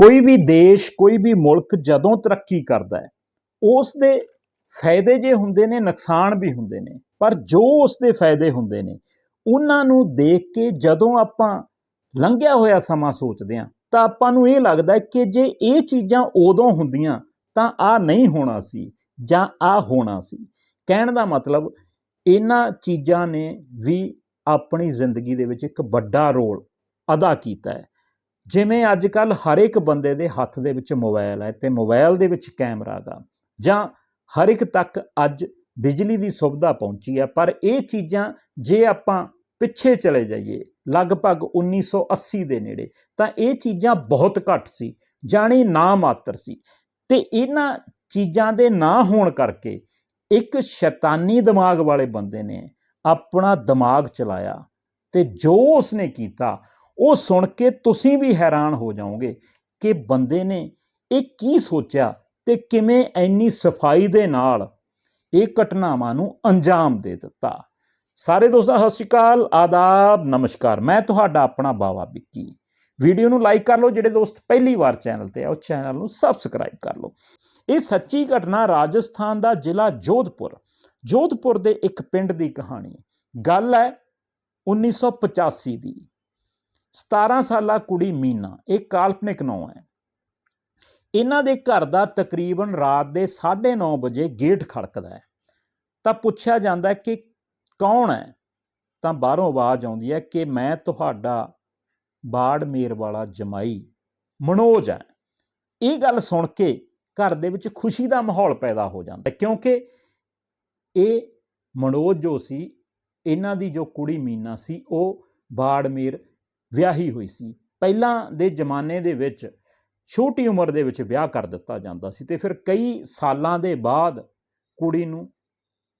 ਕੋਈ ਵੀ ਦੇਸ਼, ਕੋਈ ਵੀ ਮੁਲਕ ਜਦੋਂ ਤਰੱਕੀ ਕਰਦਾ ਹੈ ਉਸ ਦੇ ਫਾਇਦੇ ਜੇ ਹੁੰਦੇ ਨੇ, ਨੁਕਸਾਨ ਵੀ ਹੁੰਦੇ ਨੇ, ਪਰ ਜੋ ਉਸ ਦੇ ਫਾਇਦੇ ਹੁੰਦੇ ਨੇ, ਉਹਨਾਂ ਨੂੰ ਦੇਖ ਕੇ ਜਦੋਂ ਆਪਾਂ ਲੰਘਿਆ ਹੋਇਆ ਸਮਾਂ ਸੋਚਦੇ ਹਾਂ, ਤਾਂ ਆਪਾਂ ਨੂੰ ਇਹ ਲੱਗਦਾ ਕਿ ਜੇ ਇਹ ਚੀਜ਼ਾਂ ਉਦੋਂ ਹੁੰਦੀਆਂ, ਤਾਂ ਆ ਨਹੀਂ ਹੋਣਾ ਸੀ ਜਾਂ ਆ ਹੋਣਾ ਸੀ। ਕਹਿਣ ਦਾ ਮਤਲਬ, ਇਹਨਾਂ ਚੀਜ਼ਾਂ ਨੇ ਵੀ ਆਪਣੀ ਜ਼ਿੰਦਗੀ ਦੇ ਵਿੱਚ ਇੱਕ ਵੱਡਾ ਰੋਲ ਅਦਾ ਕੀਤਾ ਹੈ। ਜਿਵੇਂ ਅੱਜ ਕੱਲ ਹਰ ਇੱਕ ਬੰਦੇ ਦੇ ਹੱਥ ਦੇ ਵਿੱਚ ਮੋਬਾਈਲ ਹੈ ਤੇ ਮੋਬਾਈਲ ਦੇ ਵਿੱਚ ਕੈਮਰਾ ਗਾ, ਜਾਂ ਹਰ ਇੱਕ ਤੱਕ ਅੱਜ ਬਿਜਲੀ ਦੀ ਸੁਵਿਧਾ ਪਹੁੰਚੀ ਹੈ, ਪਰ ਇਹ ਚੀਜ਼ਾਂ ਜੇ ਆਪਾਂ ਪਿੱਛੇ ਚਲੇ ਜਾਈਏ, ਲਗਭਗ 1980 ਦੇ ਨੇੜੇ, ਤਾਂ ਇਹ ਚੀਜ਼ਾਂ ਬਹੁਤ ਘੱਟ ਸੀ, ਜਾਣੀ ਨਾ ਮਾਤਰ ਸੀ। ਤੇ ਇਹਨਾਂ ਚੀਜ਼ਾਂ ਦੇ ਨਾ ਹੋਣ ਕਰਕੇ ਇੱਕ ਸ਼ੈਤਾਨੀ ਦਿਮਾਗ ਵਾਲੇ ਬੰਦੇ ਨੇ ਆਪਣਾ ਦਿਮਾਗ ਚਲਾਇਆ ਤੇ ਜੋ ਉਸਨੇ ਕੀਤਾ ਉਹ ਸੁਣ ਕੇ ਤੁਸੀਂ ਵੀ ਹੈਰਾਨ ਹੋ ਜਾਓਗੇ ਕਿ ਬੰਦੇ ਨੇ ਇਹ ਕੀ ਸੋਚਿਆ ਤੇ ਕਿਵੇਂ ਇੰਨੀ ਸਫ਼ਾਈ ਦੇ ਨਾਲ ਇਹ ਘਟਨਾਵਾਂ ਨੂੰ ਅੰਜਾਮ ਦੇ ਦਿੱਤਾ। ਸਾਰੇ ਦੋਸਤਾਂ, ਸਤਿ ਸ਼੍ਰੀ ਅਕਾਲ, ਆਦਾਬ, ਨਮਸਕਾਰ। ਮੈਂ ਤੁਹਾਡਾ ਆਪਣਾ ਬਾਵਾ ਵਿੱਕੀ। ਵੀਡੀਓ ਨੂੰ ਲਾਈਕ ਕਰ ਲਓ, ਜਿਹੜੇ ਦੋਸਤ ਪਹਿਲੀ ਵਾਰ ਚੈਨਲ ਤੇ ਆ ਉਹ ਚੈਨਲ ਨੂੰ ਸਬਸਕ੍ਰਾਈਬ ਕਰ ਲਓ। ਇਹ ਸੱਚੀ ਘਟਨਾ ਰਾਜਸਥਾਨ ਦਾ ਜ਼ਿਲ੍ਹਾ ਜੋਧਪੁਰ ਜੋਧਪੁਰ ਦੇ ਇੱਕ ਪਿੰਡ ਦੀ ਕਹਾਣੀ ਗੱਲ ਹੈ 1985 ਦੀ। 17 ਸਾਲਾ ਕੁੜੀ ਮੀਨਾ, ਇਹ ਕਾਲਪਨਿਕ ਨਾਂ ਹੈ। ਇਹਨਾਂ ਦੇ ਘਰ ਦਾ ਤਕਰੀਬਨ ਰਾਤ ਦੇ 9:30 ਵਜੇ ਗੇਟ ਖੜਕਦਾ ਹੈ। ਤਾਂ ਪੁੱਛਿਆ ਜਾਂਦਾ ਕਿ ਕੌਣ ਹੈ? ਤਾਂ ਬਾਹਰੋਂ ਆਵਾਜ਼ ਆਉਂਦੀ ਹੈ ਕਿ ਮੈਂ ਤੁਹਾਡਾ ਬਾੜਮੇਰ ਵਾਲਾ ਜਮਾਈ ਮਨੋਜ ਹੈ। ਇਹ ਗੱਲ ਸੁਣ ਕੇ ਘਰ ਦੇ ਵਿੱਚ ਖੁਸ਼ੀ ਦਾ ਮਾਹੌਲ ਪੈਦਾ ਹੋ ਜਾਂਦਾ ਕਿਉਂਕਿ ਇਹ ਮਨੋਜ ਜੋ ਸੀ, ਇਹਨਾਂ ਦੀ ਜੋ ਕੁੜੀ ਮੀਨਾ ਸੀ, ਉਹ ਬਾੜਮੇਰ ਵਿਆਹੀ ਹੋਈ ਸੀ। ਪਹਿਲਾਂ ਦੇ ਜ਼ਮਾਨੇ ਦੇ ਵਿੱਚ ਛੋਟੀ ਉਮਰ ਦੇ ਵਿੱਚ ਵਿਆਹ ਕਰ ਦਿੱਤਾ ਜਾਂਦਾ ਸੀ ਤੇ ਫਿਰ ਕਈ ਸਾਲਾਂ ਦੇ ਬਾਅਦ ਕੁੜੀ ਨੂੰ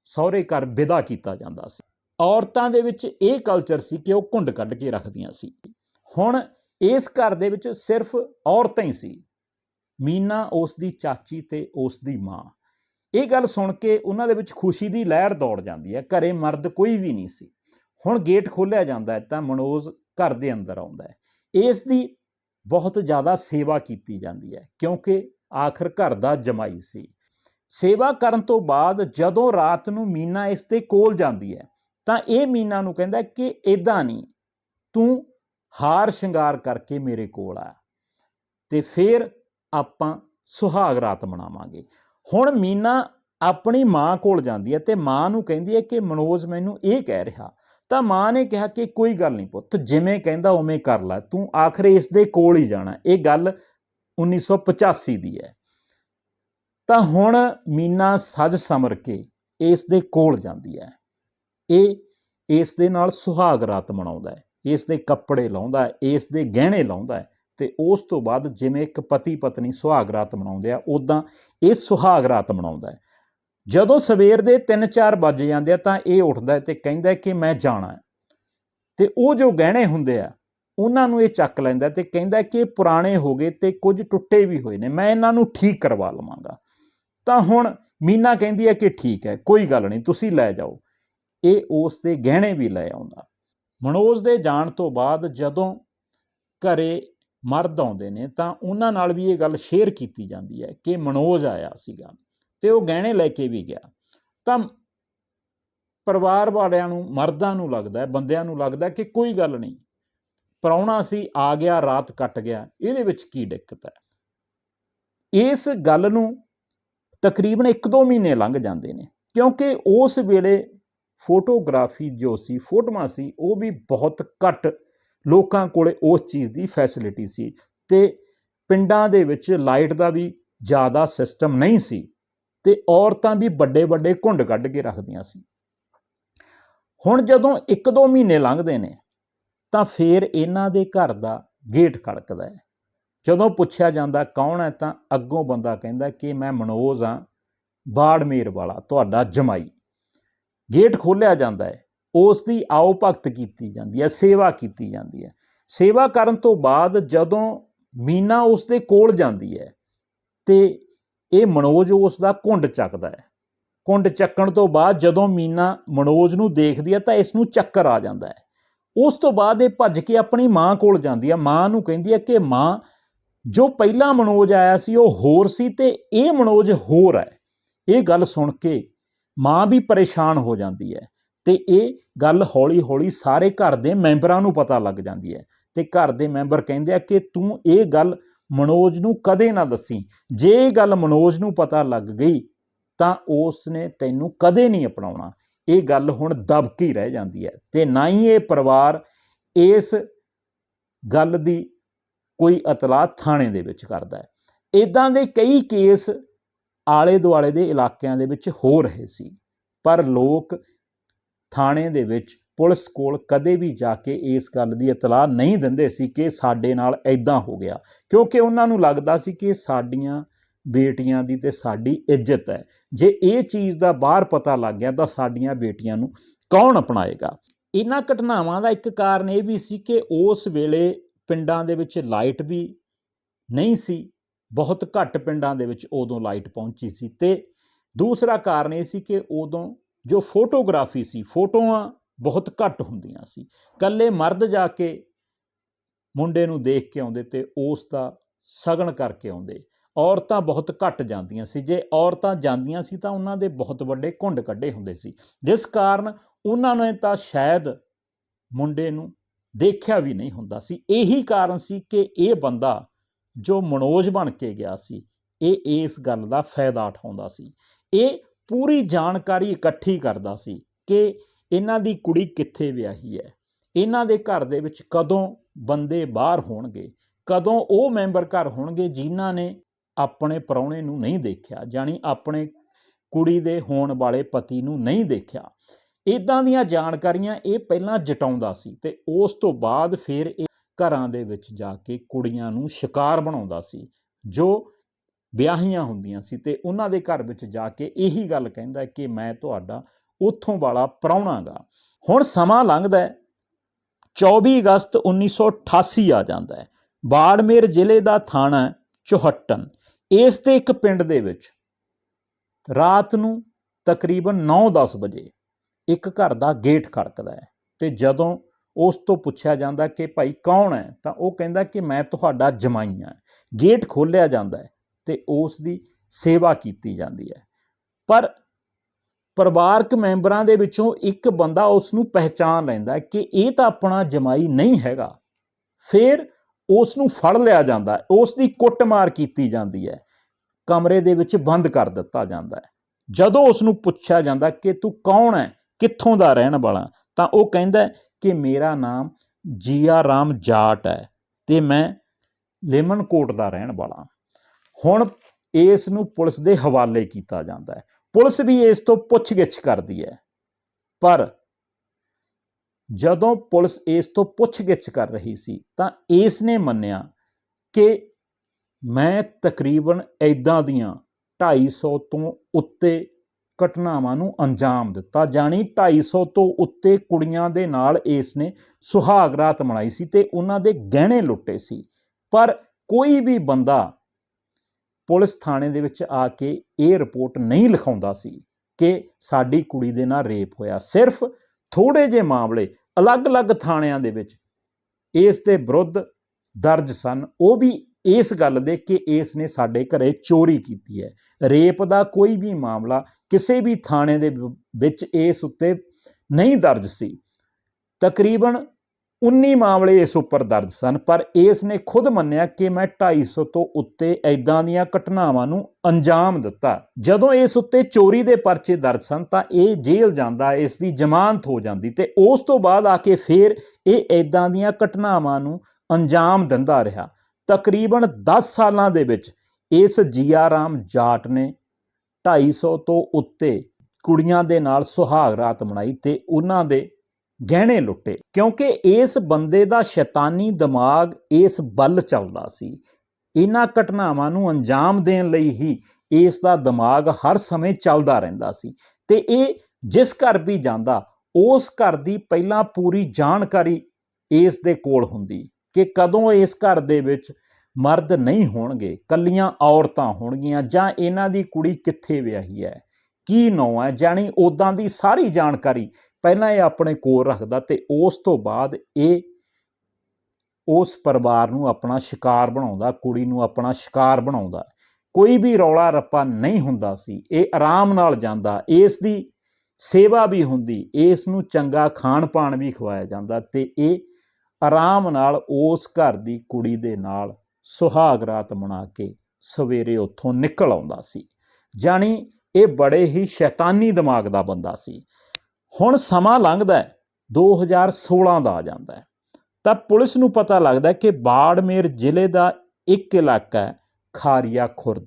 ਸਹੁਰੇ ਘਰ ਵਿਦਾ ਕੀਤਾ ਜਾਂਦਾ ਸੀ। ਔਰਤਾਂ ਦੇ ਵਿੱਚ ਇਹ ਕਲਚਰ ਸੀ ਕਿ ਉਹ ਘੁੰਡ ਕੱਢ ਕੇ ਰੱਖਦੀਆਂ ਸੀ। ਹੁਣ ਇਸ ਘਰ ਦੇ ਵਿੱਚ ਸਿਰਫ ਔਰਤਾਂ ਹੀ ਸੀ। ਮੀਨਾ ਉਸ ਦੀ ਚਾਚੀ ਤੇ ਉਸ ਦੀ ਮਾਂ। ਇਹ ਗੱਲ ਸੁਣ ਕੇ ਉਹਨਾਂ ਦੇ ਵਿੱਚ ਖੁਸ਼ੀ ਦੀ ਲਹਿਰ ਦੌੜ ਜਾਂਦੀ ਹੈ। ਘਰੇ ਮਰਦ ਕੋਈ ਵੀ ਨਹੀਂ ਸੀ। ਹੁਣ ਗੇਟ ਖੋਲ੍ਹਿਆ ਜਾਂਦਾ ਹੈ ਤਾਂ ਮਨੋਜ ਘਰ ਦੇ ਅੰਦਰ ਆਉਂਦਾ ਹੈ। ਇਸ ਦੀ ਬਹੁਤ ਜ਼ਿਆਦਾ ਸੇਵਾ ਕੀਤੀ ਜਾਂਦੀ ਹੈ ਕਿਉਂਕਿ ਆਖਰ ਘਰ ਦਾ ਜਮਾਈ ਸੀ। ਸੇਵਾ ਕਰਨ ਤੋਂ ਬਾਅਦ ਜਦੋਂ ਰਾਤ ਨੂੰ ਮੀਨਾ ਇਸ ਦੇ ਕੋਲ ਜਾਂਦੀ ਹੈ ਤਾਂ ਇਹ ਮੀਨਾ ਨੂੰ ਕਹਿੰਦਾ ਕਿ ਇਦਾਂ ਨਹੀਂ, ਤੂੰ ਹਾਰ ਸ਼ਿੰਗਾਰ ਕਰਕੇ ਮੇਰੇ ਕੋਲ ਆ ਤੇ ਫਿਰ ਆਪਾਂ ਸੁਹਾਗ ਰਾਤ ਮਨਾਵਾਂਗੇ। ਹੁਣ ਮੀਨਾ ਆਪਣੀ ਮਾਂ ਕੋਲ ਜਾਂਦੀ ਹੈ ਤੇ ਮਾਂ ਨੂੰ ਕਹਿੰਦੀ ਹੈ ਕਿ ਮਨੋਜ ਮੈਨੂੰ ਇਹ ਕਹਿ ਰਿਹਾ ਤਾਂ ਮਾਂ ਨੇ ਕਿਹਾ ਕਿ ਕੋਈ ਗੱਲ ਨਹੀਂ ਪੁੱਤ, ਜਿਵੇਂ ਕਹਿੰਦਾ ਉਵੇਂ ਕਰ ਲੈ, ਤੂੰ ਆਖਰ ਇਸ ਦੇ ਕੋਲ ਹੀ ਜਾਣਾ, ਇਹ ਗੱਲ 1985 ਦੀ ਹੈ। ਤਾਂ ਹੁਣ ਮੀਨਾ ਸੱਜ ਸਮਰ ਕੇ ਇਸ ਦੇ ਕੋਲ ਜਾਂਦੀ ਹੈ। ਇਹ ਇਸ ਦੇ ਨਾਲ ਸੁਹਾਗ ਰਾਤ ਮਨਾਉਂਦਾ ਹੈ, ਇਸ ਦੇ ਕੱਪੜੇ ਲਾਉਂਦਾ ਹੈ, ਇਸ ਦੇ ਗਹਿਣੇ ਲਾਉਂਦਾ ਹੈ ਤੇ ਉਸ ਤੋਂ ਬਾਅਦ ਜਿਵੇਂ ਇੱਕ ਪਤੀ ਪਤਨੀ ਸੁਹਾਗ ਰਾਤ ਮਨਾਉਂਦੇ ਆ ਉਦਾਂ ਇਹ ਸੁਹਾਗ ਰਾਤ ਮਨਾਉਂਦਾ ਹੈ। ਜਦੋਂ ਸਵੇਰ ਦੇ 3-4 ਵੱਜ ਜਾਂਦੇ ਆ ਤਾਂ ਇਹ ਉੱਠਦਾ ਹੈ ਤੇ ਕਹਿੰਦਾ ਕਿ ਮੈਂ ਜਾਣਾ ਹੈ। ਤੇ ਉਹ ਜੋ ਗਹਿਣੇ ਹੁੰਦੇ ਆ, ਉਹਨਾਂ ਨੂੰ ਇਹ ਚੱਕ ਲੈਂਦਾ ਤੇ ਕਹਿੰਦਾ ਕਿ ਪੁਰਾਣੇ ਹੋ ਗਏ ਤੇ ਕੁਝ ਟੁੱਟੇ ਵੀ ਹੋਏ ਨੇ, ਮੈਂ ਇਹਨਾਂ ਨੂੰ ਠੀਕ ਕਰਵਾ ਲਵਾਂਗਾ। ਤਾਂ ਹੁਣ ਮੀਨਾ ਕਹਿੰਦੀ ਹੈ ਕਿ ਠੀਕ ਹੈ, ਕੋਈ ਗੱਲ ਨਹੀਂ, ਤੁਸੀਂ ਲੈ ਜਾਓ। ਇਹ ਉਸ ਦੇ ਗਹਿਣੇ ਵੀ ਲੈ ਆਉਂਦਾ। ਮਨੋਜ ਦੇ ਜਾਣ ਤੋਂ ਬਾਅਦ ਜਦੋਂ ਘਰੇ ਮਰਦ ਆਉਂਦੇ ਨੇ ਤਾਂ ਉਹਨਾਂ ਨਾਲ ਵੀ ਇਹ ਗੱਲ ਸ਼ੇਅਰ ਕੀਤੀ ਜਾਂਦੀ ਹੈ ਕਿ ਮਨੋਜ ਆਇਆ ਸੀਗਾ। ਤੇ ਉਹ ਗਹਿਣੇ ਲੈ ਕੇ ਵੀ ਗਿਆ। ਤਾਂ ਪਰਿਵਾਰ ਵਾਲਿਆਂ ਨੂੰ, ਮਰਦਾਂ ਨੂੰ ਲੱਗਦਾ, ਬੰਦਿਆਂ ਨੂੰ ਲੱਗਦਾ ਕਿ ਕੋਈ ਗੱਲ ਨਹੀਂ। ਪਰਾਉਣਾ ਸੀ, ਆ ਗਿਆ, ਰਾਤ ਕੱਟ ਗਿਆ। ਇਹਦੇ ਵਿੱਚ ਕੀ ਦਿੱਕਤ ਹੈ? ਇਸ ਗੱਲ ਨੂੰ ਤਕਰੀਬਨ 1-2 ਮਹੀਨੇ ਲੰਘ ਜਾਂਦੇ ਨੇ, ਕਿਉਂਕਿ ਉਸ ਵੇਲੇ ਫੋਟੋਗ੍ਰਾਫੀ ਜੋ ਸੀ, ਫੋਟੋਆਂ ਸੀ, ਉਹ ਵੀ ਬਹੁਤ ਘੱਟ ਲੋਕਾਂ ਕੋਲੇ ਉਸ ਚੀਜ਼ ਦੀ ਫੈਸਿਲਿਟੀ ਸੀ ਤੇ ਪਿੰਡਾਂ ਦੇ ਵਿੱਚ ਲਾਈਟ ਦਾ ਵੀ ਜ਼ਿਆਦਾ ਸਿਸਟਮ ਨਹੀਂ ਸੀ। ਤੇ ਔਰਤਾਂ ਵੀ ਵੱਡੇ ਵੱਡੇ ਘੁੰਡ ਕੱਢ ਕੇ ਰੱਖਦੀਆਂ ਸੀ। ਹੁਣ ਜਦੋਂ 1-2 ਮਹੀਨੇ ਲੰਘਦੇ ਨੇ, ਤਾਂ ਫੇਰ ਇਹਨਾਂ ਦੇ ਘਰ ਦਾ ਗੇਟ ਖੜਕਦਾ ਹੈ। ਜਦੋਂ ਪੁੱਛਿਆ ਜਾਂਦਾ ਕੌਣ ਹੈ, ਤਾਂ ਅੱਗੋਂ ਬੰਦਾ ਕਹਿੰਦਾ ਕਿ ਮੈਂ ਮਨੋਜ ਹਾਂ ਬਾੜਮੇਰ ਵਾਲਾ, ਤੁਹਾਡਾ ਜਮਾਈ। ਗੇਟ ਖੋਲ੍ਹਿਆ ਜਾਂਦਾ ਹੈ। ਉਸ ਦੀ ਆਓ ਭਗਤ ਕੀਤੀ ਜਾਂਦੀ ਹੈ, ਸੇਵਾ ਕੀਤੀ ਜਾਂਦੀ ਹੈ। ਸੇਵਾ ਕਰਨ ਤੋਂ ਬਾਅਦ ਜਦੋਂ ਮੀਨਾ ਉਸ ਦੇ ਕੋਲ ਜਾਂਦੀ ਹੈ, ਤੇ ਇਹ ਮਨੋਜ ਉਸ ਦਾ ਕੁੰਡ ਚੱਕਦਾ ਹੈ। ਕੁੰਡ ਚੱਕਣ ਤੋਂ ਬਾਅਦ ਜਦੋਂ ਮੀਨਾ ਮਨੋਜ ਨੂੰ ਦੇਖਦੀ ਹੈ ਤਾਂ ਇਸ ਨੂੰ ਚੱਕਰ ਆ ਜਾਂਦਾ ਹੈ। ਉਸ ਤੋਂ ਬਾਅਦ ਇਹ ਭੱਜ ਕੇ ਆਪਣੀ ਮਾਂ ਕੋਲ ਜਾਂਦੀ ਹੈ। ਮਾਂ ਨੂੰ ਕਹਿੰਦੀ ਹੈ ਕਿ ਮਾਂ, ਜੋ ਪਹਿਲਾ ਮਨੋਜ ਆਇਆ ਸੀ ਉਹ ਹੋਰ ਸੀ ਤੇ ਇਹ ਮਨੋਜ ਹੋਰ ਹੈ। ਇਹ ਗੱਲ ਸੁਣ ਕੇ ਮਾਂ ਵੀ ਪਰੇਸ਼ਾਨ ਹੋ ਜਾਂਦੀ ਹੈ ਤੇ ਇਹ ਗੱਲ ਹੌਲੀ-ਹੌਲੀ ਸਾਰੇ ਘਰ ਦੇ ਮੈਂਬਰਾਂ ਨੂੰ ਪਤਾ ਲੱਗ ਜਾਂਦੀ ਹੈ। ਤੇ ਘਰ ਦੇ ਮੈਂਬਰ ਕਹਿੰਦੇ ਆ ਕਿ ਤੂੰ ਇਹ ਗੱਲ ਮਨੋਜ ਨੂੰ ਕਦੇ ਨਾ ਦੱਸੀ। ਜੇ ਇਹ ਗੱਲ ਮਨੋਜ ਨੂੰ ਪਤਾ ਲੱਗ ਗਈ, ਤਾਂ ਉਸ ਨੇ ਤੈਨੂੰ ਕਦੇ ਨਹੀਂ ਅਪਣਾਉਣਾ। ਇਹ ਗੱਲ ਹੁਣ ਦਬਕੀ ਰਹਿ ਜਾਂਦੀ ਹੈ ਤੇ ਨਾ ਹੀ ਇਹ ਪਰਿਵਾਰ ਇਸ ਗੱਲ ਦੀ ਕੋਈ ਇਤਲਾਹ ਥਾਣੇ ਦੇ ਵਿੱਚ ਕਰਦਾ ਹੈ। ਇਦਾਂ ਦੇ ਕਈ ਕੇਸ ਆਲੇ ਦੁਆਲੇ ਦੇ ਇਲਾਕਿਆਂ ਦੇ ਵਿੱਚ ਹੋ ਰਹੇ ਸੀ, ਪਰ ਲੋਕ ਥਾਣੇ ਦੇ ਵਿੱਚ ਪੁਲਿਸ ਕੋਲ ਕਦੇ ਵੀ ਜਾ ਕੇ ਇਸ ਗੱਲ ਦੀ ਇਤਲਾਹ ਨਹੀਂ ਦਿੰਦੇ ਸੀ ਕਿ ਸਾਡੇ ਨਾਲ ਐਦਾਂ ਹੋ ਗਿਆ। ਕਿਉਂਕਿ ਉਹਨਾਂ ਨੂੰ ਲੱਗਦਾ ਸੀ ਕਿ ਸਾਡੀਆਂ ਬੇਟੀਆਂ ਦੀ ਤੇ ਸਾਡੀ ਇੱਜ਼ਤ ਹੈ। ਜੇ ਇਹ ਚੀਜ਼ ਦਾ ਬਾਹਰ ਪਤਾ ਲੱਗ ਗਿਆ ਤਾਂ ਸਾਡੀਆਂ ਬੇਟੀਆਂ ਨੂੰ ਕੌਣ ਅਪਣਾਏਗਾ? ਇਹਨਾਂ ਘਟਨਾਵਾਂ ਦਾ ਇੱਕ ਕਾਰਨ ਇਹ ਵੀ ਸੀ ਕਿ ਉਸ ਵੇਲੇ ਪਿੰਡਾਂ ਦੇ ਵਿੱਚ ਲਾਈਟ ਵੀ ਨਹੀਂ ਸੀ। ਬਹੁਤ ਘੱਟ ਪਿੰਡਾਂ ਦੇ ਵਿੱਚ ਉਦੋਂ ਲਾਈਟ ਪਹੁੰਚੀ ਸੀ ਤੇ ਦੂਸਰਾ ਕਾਰਨ ਇਹ ਸੀ ਕਿ ਉਦੋਂ ਜੋ ਫੋਟੋਗ੍ਰਾਫੀ ਸੀ, ਫੋਟੋਆਂ ਬਹੁਤ ਘੱਟ ਹੁੰਦੀਆਂ ਸੀ। ਕੱਲੇ ਮਰਦ ਜਾ ਕੇ ਮੁੰਡੇ ਨੂੰ ਦੇਖ ਕੇ ਆਉਂਦੇ ਤੇ ਉਸ ਦਾ ਸਗਨ ਕਰਕੇ ਆਉਂਦੇ। ਔਰਤਾਂ ਬਹੁਤ ਘੱਟ ਜਾਂਦੀਆਂ ਸੀ। ਜੇ ਔਰਤਾਂ ਜਾਂਦੀਆਂ ਸੀ ਤਾਂ ਉਹਨਾਂ ਦੇ ਬਹੁਤ ਵੱਡੇ ਘੁੰਡ ਕੱਢੇ ਹੁੰਦੇ ਸੀ। ਜਿਸ ਕਾਰਨ ਉਹਨਾਂ ਨੇ ਤਾਂ ਸ਼ਾਇਦ ਮੁੰਡੇ ਨੂੰ ਦੇਖਿਆ ਵੀ ਨਹੀਂ ਹੁੰਦਾ ਸੀ। ਇਹੀ ਕਾਰਨ ਸੀ ਕਿ ਇਹ ਬੰਦਾ ਜੋ ਮਨੋਜ ਬਣ ਕੇ ਗਿਆ ਸੀ, ਇਹ ਇਸ ਗੱਲ ਦਾ ਫਾਇਦਾ ਉਠਾਉਂਦਾ ਸੀ। ਇਹ ਪੂਰੀ ਜਾਣਕਾਰੀ ਇਕੱਠੀ ਕਰਦਾ ਸੀ ਕਿ ਇਹਨਾਂ ਦੀ ਕੁੜੀ ਕਿੱਥੇ ਵਿਆਹੀ ਹੈ? ਇਹਨਾਂ ਦੇ ਘਰ ਦੇ ਵਿੱਚ ਕਦੋਂ ਬੰਦੇ ਬਾਹਰ ਹੋਣਗੇ? ਕਦੋਂ ਉਹ ਮੈਂਬਰ ਘਰ ਹੋਣਗੇ ਜਿਨ੍ਹਾਂ ਨੇ ਆਪਣੇ ਪਰੌਣੇ ਨੂੰ ਨਹੀਂ ਦੇਖਿਆ ਜਾਨੀ ਆਪਣੇ ਕੁੜੀ ਦੇ ਹੋਣ ਵਾਲੇ ਪਤੀ ਨੂੰ ਨਹੀਂ ਦੇਖਿਆ? ਇਦਾਂ ਦੀਆਂ ਜਾਣਕਾਰੀਆਂ ਇਹ ਪਹਿਲਾਂ ਜਟਾਉਂਦਾ ਸੀ ਤੇ ਉਸ ਤੋਂ ਬਾਅਦ ਫਿਰ ਇਹ ਘਰਾਂ ਦੇ ਵਿੱਚ ਜਾ ਕੇ ਕੁੜੀਆਂ ਨੂੰ ਸ਼ਿਕਾਰ ਬਣਾਉਂਦਾ ਸੀ, ਜੋ ਵਿਆਹੀਆਂ ਹੁੰਦੀਆਂ ਸੀ ਤੇ ਉਹਨਾਂ ਦੇ ਘਰ ਵਿੱਚ ਜਾ ਕੇ ਇਹੀ ਗੱਲ ਕਹਿੰਦਾ ਕਿ ਮੈਂ ਤੁਹਾਡਾ ਉੱਥੋਂ ਵਾਲਾ ਪ੍ਰਾਹੁਣਾਗਾ ਹੁਣ ਸਮਾਂ ਲੰਘਦਾ ਹੈ। 24 ਅਗਸਤ 1988 ਆ ਜਾਂਦਾ ਹੈ। ਬਾੜਮੇਰ ਜ਼ਿਲ੍ਹੇ ਦਾ ਥਾਣਾ ਹੈ, ਚੋਹਟਨ। ਇਸ ਤੇ ਇੱਕ ਪਿੰਡ ਦੇ ਵਿੱਚ ਰਾਤ ਨੂੰ ਤਕਰੀਬਨ 9-10 ਵਜੇ ਇੱਕ ਘਰ ਦਾ ਗੇਟ ਖੜਕਦਾ ਹੈ ਤੇ ਜਦੋਂ ਉਸ ਤੋਂ ਪੁੱਛਿਆ ਜਾਂਦਾ ਕਿ ਭਾਈ ਕੌਣ ਹੈ, ਤਾਂ ਉਹ ਕਹਿੰਦਾ ਕਿ ਮੈਂ ਤੁਹਾਡਾ ਜਮਾਈ ਹਾਂ। ਗੇਟ ਖੋਲਿਆ ਜਾਂਦਾ ਹੈ ਤੇ ਉਸ ਦੀ ਸੇਵਾ ਕੀਤੀ ਜਾਂਦੀ ਹੈ। ਪਰ ਪਰਿਵਾਰਕ ਮੈਂਬਰਾਂ ਦੇ ਵਿੱਚੋਂ ਇੱਕ ਬੰਦਾ ਉਸ ਨੂੰ ਪਹਿਚਾਨ ਲੈਂਦਾ ਕਿ ਇਹ ਤਾਂ ਆਪਣਾ ਜਮਾਈ ਨਹੀਂ ਹੈਗਾ। ਫਿਰ ਉਸ ਨੂੰ ਫੜ ਲਿਆ ਜਾਂਦਾ ਉਸ ਦੀ ਕੁੱਟਮਾਰ ਕੀਤੀ ਜਾਂਦੀ ਹੈ। ਕਮਰੇ ਦੇ ਵਿੱਚ ਬੰਦ ਕਰ ਦਿੱਤਾ ਜਾਂਦਾ ਹੈ। ਜਦੋਂ ਉਸ ਨੂੰ ਪੁੱਛਿਆ ਜਾਂਦਾ ਕਿ ਤੂੰ ਕੌਣ ਹੈ? ਕਿੱਥੋਂ ਦਾ ਰਹਿਣ ਵਾਲਾ? ਤਾਂ ਉਹ ਕਹਿੰਦਾ ਕਿ ਮੇਰਾ ਨਾਮ ਜੀਆ ਰਾਮ ਜਾਟ ਹੈ ਤੇ ਮੈਂ ਲੇਮਨ ਕੋਟ ਦਾ ਰਹਿਣ ਵਾਲਾ। ਹੁਣ ਇਸ ਨੂੰ ਪੁਲਿਸ ਦੇ ਹਵਾਲੇ ਕੀਤਾ ਜਾਂਦਾ ਹੈ। ਪੁਲਿਸ ਵੀ ਇਸ ਤੋਂ ਪੁੱਛਗਿੱਛ ਕਰਦੀ ਹੈ। ਪਰ ਜਦੋਂ ਪੁਲਿਸ ਇਸ ਤੋਂ ਪੁੱਛਗਿੱਛ ਕਰ ਰਹੀ ਸੀ, ਤਾਂ ਇਸ ਨੇ ਮੰਨਿਆ ਕਿ ਮੈਂ ਤਕਰੀਬਨ ਐਦਾਂ ਦੀਆਂ 250 ਤੋਂ ਉੱਤੇ ਘਟਨਾਵਾਂ ਨੂੰ ਅੰਜਾਮ ਦਿੱਤਾ, ਜਾਣੀ 250 ਤੋਂ ਉੱਤੇ ਕੁੜੀਆਂ ਦੇ ਨਾਲ ਇਸ ਨੇ ਸੁਹਾਗ ਰਾਤ ਮਨਾਈ ਸੀ ਤੇ ਉਹਨਾਂ ਦੇ ਗਹਿਣੇ ਲੁੱਟੇ ਸੀ। ਪਰ ਕੋਈ ਵੀ ਬੰਦਾ ਪੁਲਿਸ ਥਾਣੇ ਦੇ ਵਿੱਚ ਆ ਕੇ ਇਹ ਰਿਪੋਰਟ ਨਹੀਂ ਲਿਖਾਉਂਦਾ ਸੀ ਕਿ ਸਾਡੀ ਕੁੜੀ ਦੇ ਨਾਲ ਰੇਪ ਹੋਇਆ। ਸਿਰਫ ਥੋੜੇ ਜਿਹੇ ਮਾਮਲੇ ਅਲੱਗ-ਅਲੱਗ ਥਾਣਿਆਂ ਦੇ ਵਿੱਚ ਇਸ ਦੇ ਵਿਰੁੱਧ ਦਰਜ ਸਨ। ਉਹ ਵੀ ਇਸ ਗੱਲ ਦੇ ਕਿ ਇਸ ਨੇ ਸਾਡੇ ਘਰੇ ਚੋਰੀ ਕੀਤੀ ਹੈ। ਰੇਪ ਦਾ ਕੋਈ ਵੀ ਮਾਮਲਾ ਕਿਸੇ ਵੀ ਥਾਣੇ ਦੇ ਵਿੱਚ ਇਸ ਉੱਤੇ ਨਹੀਂ ਦਰਜ ਸੀ। ਤਕਰੀਬਨ 19 ਮਾਮਲੇ ਇਸ ਉੱਪਰ ਦਰਜ ਸਨ, ਪਰ ਇਸ ਨੇ ਖੁਦ ਮੰਨਿਆ ਕਿ ਮੈਂ 250 ਤੋਂ ਉੱਤੇ ਐਦਾਂ ਦੀਆਂ ਘਟਨਾਵਾਂ ਨੂੰ ਅੰਜਾਮ ਦਿੱਤਾ। ਜਦੋਂ ਇਸ ਉੱਤੇ ਚੋਰੀ ਦੇ ਪਰਚੇ ਦਰਜ ਸਨ, ਤਾਂ ਇਹ ਜੇਲ੍ਹ ਜਾਂਦਾ, ਇਸ ਦੀ ਜ਼ਮਾਨਤ ਹੋ ਜਾਂਦੀ ਤੇ ਉਸ ਤੋਂ ਬਾਅਦ ਆ ਕੇ ਫਿਰ ਇਹ ਐਦਾਂ ਦੀਆਂ ਘਟਨਾਵਾਂ ਨੂੰ ਅੰਜਾਮ ਦਿੰਦਾ ਰਿਹਾ। ਤਕਰੀਬਨ 10 ਸਾਲਾਂ ਦੇ ਵਿੱਚ ਇਸ ਜੀਆ ਰਾਮ ਜਾਟ ਨੇ 250 ਤੋਂ ਉੱਤੇ ਕੁੜੀਆਂ ਦੇ ਨਾਲ ਸੁਹਾਗ ਰਾਤ ਮਨਾਈ ਤੇ ਉਹਨਾਂ ਦੇ ਗਹਿਣੇ ਲੁੱਟੇ, ਕਿਉਂਕਿ ਇਸ ਬੰਦੇ ਦਾ ਸ਼ੈਤਾਨੀ ਦਿਮਾਗ ਇਸ ਵੱਲ ਚੱਲਦਾ ਸੀ। ਇਹਨਾਂ ਘਟਨਾਵਾਂ ਨੂੰ ਅੰਜਾਮ ਦੇਣ ਲਈ ਹੀ ਇਸ ਦਾ ਦਿਮਾਗ ਹਰ ਸਮੇਂ ਚੱਲਦਾ ਰਹਿੰਦਾ ਸੀ। ਤੇ ਇਹ ਜਿਸ ਘਰ ਵੀ ਜਾਂਦਾ, ਉਸ ਘਰ ਦੀ ਪਹਿਲਾਂ ਪੂਰੀ ਜਾਣਕਾਰੀ ਇਸ ਦੇ ਕੋਲ ਹੁੰਦੀ ਕਿ ਕਦੋਂ ਇਸ ਘਰ ਦੇ ਵਿੱਚ ਮਰਦ ਨਹੀਂ ਹੋਣਗੇ, ਕੱਲੀਆਂ ਔਰਤਾਂ ਹੋਣਗੀਆਂ, ਜਾਂ ਇਹਨਾਂ ਦੀ ਕੁੜੀ ਕਿੱਥੇ ਵਿਆਹੀ ਹੈ, ਕੀ ਨਾਂ ਹੈ, ਜਾਣੀ ਉਦਾਂ ਦੀ ਸਾਰੀ ਜਾਣਕਾਰੀ ਪਹਿਲਾਂ ਇਹ ਆਪਣੇ ਕੋਲ ਰੱਖਦਾ ਤੇ ਉਸ ਤੋਂ ਬਾਅਦ ਇਹ ਉਸ ਪਰਿਵਾਰ ਨੂੰ ਆਪਣਾ ਸ਼ਿਕਾਰ ਬਣਾਉਂਦਾ, ਕੁੜੀ ਨੂੰ ਆਪਣਾ ਸ਼ਿਕਾਰ ਬਣਾਉਂਦਾ। ਕੋਈ ਵੀ ਰੌਲਾ ਰੱਪਾ ਨਹੀਂ ਹੁੰਦਾ ਸੀ, ਇਹ ਆਰਾਮ ਨਾਲ ਜਾਂਦਾ, ਇਸ ਦੀ ਸੇਵਾ ਵੀ ਹੁੰਦੀ, ਇਸ ਨੂੰ ਚੰਗਾ ਖਾਣ ਪਾਣ ਵੀ ਖਵਾਇਆ ਜਾਂਦਾ ਤੇ ਇਹ ਆਰਾਮ ਨਾਲ ਉਸ ਘਰ ਦੀ ਕੁੜੀ ਦੇ ਨਾਲ ਸੁਹਾਗ ਰਾਤ ਮਨਾ ਕੇ ਸਵੇਰੇ ਉੱਥੋਂ ਨਿਕਲ ਆਉਂਦਾ ਸੀ। ਜਾਣੀ ਇਹ ਬੜੇ ਹੀ ਸ਼ੈਤਾਨੀ ਦਿਮਾਗ ਦਾ ਬੰਦਾ ਸੀ। ਹੁਣ ਸਮਾਂ ਲੰਘਦਾ ਹੈ 2016 ਦਾ ਆ ਜਾਂਦਾ ਹੈ। ਤਾਂ ਪੁਲਿਸ ਨੂੰ ਪਤਾ ਲੱਗਦਾ ਕਿ ਬਾੜਮੇਰ ਜ਼ਿਲ੍ਹੇ ਦਾ ਇੱਕ ਇਲਾਕਾ ਹੈ, ਖਾਰੀਆ ਖੁਰਦ।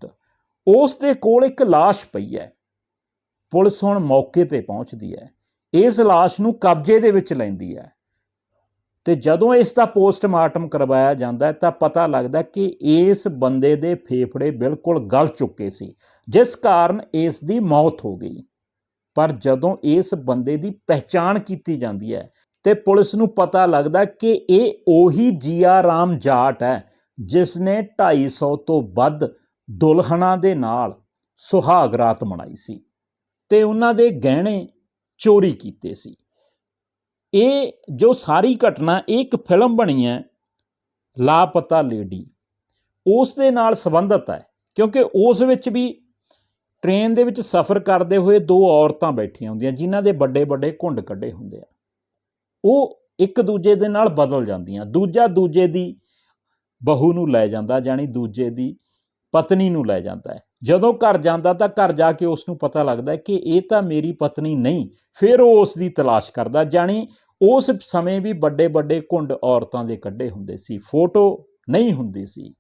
ਉਸ ਦੇ ਕੋਲ ਇੱਕ ਲਾਸ਼ ਪਈ ਹੈ। ਪੁਲਿਸ ਹੁਣ ਮੌਕੇ ਤੇ ਪਹੁੰਚਦੀ ਹੈ। ਇਸ ਲਾਸ਼ ਨੂੰ ਕਬਜ਼ੇ ਦੇ ਵਿੱਚ ਲੈਂਦੀ ਹੈ। ਤੇ ਜਦੋਂ ਇਸ ਦਾ ਪੋਸਟਮਾਰਟਮ ਕਰਵਾਇਆ ਜਾਂਦਾ ਹੈ, ਤਾਂ ਪਤਾ ਲੱਗਦਾ ਕਿ ਇਸ ਬੰਦੇ ਦੇ ਫੇਫੜੇ ਬਿਲਕੁਲ ਗਲ ਚੁੱਕੇ ਸੀ, ਜਿਸ ਕਾਰਨ ਇਸ ਦੀ ਮੌਤ ਹੋ ਗਈ। ਪਰ ਜਦੋਂ ਇਸ ਬੰਦੇ ਦੀ ਪਹਿਚਾਣ ਕੀਤੀ ਜਾਂਦੀ ਹੈ ਤੇ ਪੁਲਿਸ ਨੂੰ ਪਤਾ ਲੱਗਦਾ ਕਿ ਇਹ ਉਹੀ ਜੀਆ ਰਾਮ ਜਾਟ ਹੈ, ਜਿਸ ਨੇ 250 ਤੋਂ ਵੱਧ ਦੁਲਹਨਾਂ ਦੇ ਨਾਲ ਸੁਹਾਗ ਰਾਤ ਮਨਾਈ ਸੀ ਤੇ ਉਹਨਾਂ ਦੇ ਗਹਿਣੇ ਚੋਰੀ ਕੀਤੇ ਸੀ। ਇਹ ਜੋ ਸਾਰੀ ਘਟਨਾ, ਇਹ ਇੱਕ ਫਿਲਮ ਬਣੀ ਹੈ, ਲਾਪਤਾ ਲੇਡੀ। ਉਸ ਦੇ ਨਾਲ ਸੰਬੰਧਿਤ ਹੈ, ਕਿਉਂਕਿ ਉਸ ਵਿੱਚ ਵੀ ਟ੍ਰੇਨ ਦੇ ਵਿੱਚ ਸਫ਼ਰ ਕਰਦੇ ਹੋਏ ਦੋ ਔਰਤਾਂ ਬੈਠੀਆਂ ਹੁੰਦੀਆਂ, ਜਿਨ੍ਹਾਂ ਦੇ ਵੱਡੇ ਵੱਡੇ ਘੁੰਡ ਕੱਢੇ ਹੁੰਦੇ ਆ। ਉਹ ਇੱਕ ਦੂਜੇ ਦੇ ਨਾਲ ਬਦਲ ਜਾਂਦੀਆਂ। ਦੂਜਾ ਦੂਜੇ ਦੀ ਬਹੂ ਨੂੰ ਲੈ ਜਾਂਦਾ ਜਾਨੀ ਦੂਜੇ ਦੀ ਪਤਨੀ ਨੂੰ ਲੈ ਜਾਂਦਾ ਹੈ। ਜਦੋਂ ਘਰ ਜਾਂਦਾ ਤਾਂ ਘਰ ਜਾ ਕੇ ਉਸ ਨੂੰ ਪਤਾ ਲੱਗਦਾ ਕਿ ਇਹ ਤਾਂ ਮੇਰੀ ਪਤਨੀ ਨਹੀਂ, ਫਿਰ ਉਹ ਉਸ ਦੀ ਤਲਾਸ਼ ਕਰਦਾ ਜਾਨੀ ਉਸ ਸਮੇਂ ਵੀ ਵੱਡੇ ਵੱਡੇ ਘੁੰਡ ਔਰਤਾਂ ਦੇ ਕੱਢੇ ਹੁੰਦੇ ਸੀ। ਫੋਟੋ ਨਹੀਂ ਹੁੰਦੀ ਸੀ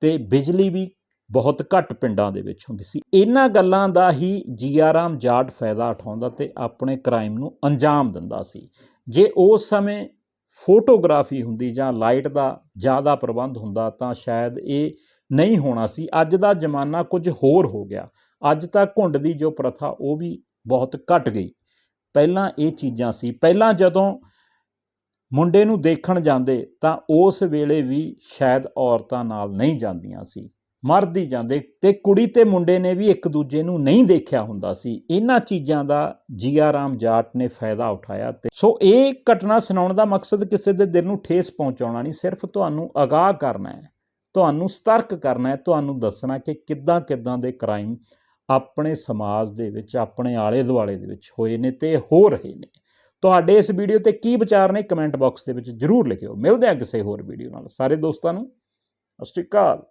ਤੇ ਬਿਜਲੀ ਵੀ ਬਹੁਤ ਘੱਟ ਪਿੰਡਾਂ ਦੇ ਵਿੱਚ ਹੁੰਦੀ ਸੀ। ਇਹਨਾਂ ਗੱਲਾਂ ਦਾ ਹੀ ਜੀਆਰਾਮ ਜਾਟ ਫਾਇਦਾ ਉਠਾਉਂਦਾ ਤੇ ਆਪਣੇ ਕ੍ਰਾਈਮ ਨੂੰ ਅੰਜਾਮ ਦਿੰਦਾ ਸੀ। ਜੇ ਉਸ ਸਮੇਂ ਫੋਟੋਗ੍ਰਾਫੀ ਹੁੰਦੀ ਜਾਂ ਲਾਈਟ ਦਾ ਜ਼ਿਆਦਾ ਪ੍ਰਬੰਧ ਹੁੰਦਾ ਤਾਂ ਸ਼ਾਇਦ ਇਹ ਨਹੀਂ ਹੋਣਾ ਸੀ। ਅੱਜ ਦਾ ਜ਼ਮਾਨਾ ਕੁਝ ਹੋਰ ਹੋ ਗਿਆ। ਅੱਜ ਤਾਂ ਘੁੰਡ ਦੀ ਜੋ ਪ੍ਰਥਾ ਉਹ ਵੀ ਬਹੁਤ ਘਟ ਗਈ। ਪਹਿਲਾਂ ਇਹ ਚੀਜ਼ਾਂ ਸੀ। ਪਹਿਲਾਂ ਜਦੋਂ ਮੁੰਡੇ ਨੂੰ ਦੇਖਣ ਜਾਂਦੇ ਤਾਂ ਉਸ ਵੇਲੇ ਵੀ ਸ਼ਾਇਦ ਔਰਤਾਂ ਨਾਲ ਨਹੀਂ ਜਾਂਦੀਆਂ ਸੀ। ਮਰਦੀ ਜਾਂਦੇ ਤੇ ਕੁੜੀ ਤੇ ਮੁੰਡੇ ਨੇ ਵੀ ਇੱਕ ਦੂਜੇ ਨੂੰ ਨਹੀਂ ਦੇਖਿਆ ਹੁੰਦਾ ਸੀ। ਇਹਨਾਂ ਚੀਜ਼ਾਂ ਦਾ ਜੀਆ ਰਾਮ ਜਾਟ ਨੇ ਫਾਇਦਾ ਉਠਾਇਆ ਤੇ ਸੋ ਇਹ ਘਟਨਾ ਸੁਣਾਉਣ ਦਾ ਮਕਸਦ ਕਿਸੇ ਦੇ ਦਿਲ ਨੂੰ ਠੇਸ ਪਹੁੰਚਾਉਣਾ ਨਹੀਂ, ਸਿਰਫ ਤੁਹਾਨੂੰ ਅਗਾਹ ਕਰਨਾ ਹੈ, ਤੁਹਾਨੂੰ ਸਤਰਕ ਕਰਨਾ ਹੈ, ਤੁਹਾਨੂੰ ਦੱਸਣਾ ਕਿ ਕਿੱਦਾਂ ਕਿੱਦਾਂ ਦੇ ਕ੍ਰਾਈਮ ਆਪਣੇ ਸਮਾਜ ਦੇ ਵਿੱਚ, ਆਪਣੇ ਆਲੇ ਦੁਆਲੇ ਦੇ ਵਿੱਚ ਹੋਏ ਨੇ ਤੇ ਹੋ ਰਹੇ ਨੇ। ਤੁਹਾਡੇ ਇਸ ਵੀਡੀਓ ਤੇ ਕੀ ਵਿਚਾਰ ਨੇ ਕਮੈਂਟ ਬਾਕਸ ਦੇ ਵਿੱਚ ਜਰੂਰ ਲਿਖਿਓ। ਮਿਲਦੇ ਹਾਂ ਕਿਸੇ ਹੋਰ ਵੀਡੀਓ ਨਾਲ। ਸਾਰੇ ਦੋਸਤਾਂ ਨੂੰ, ਸਤਿ ਸ਼੍ਰੀ ਅਕਾਲ।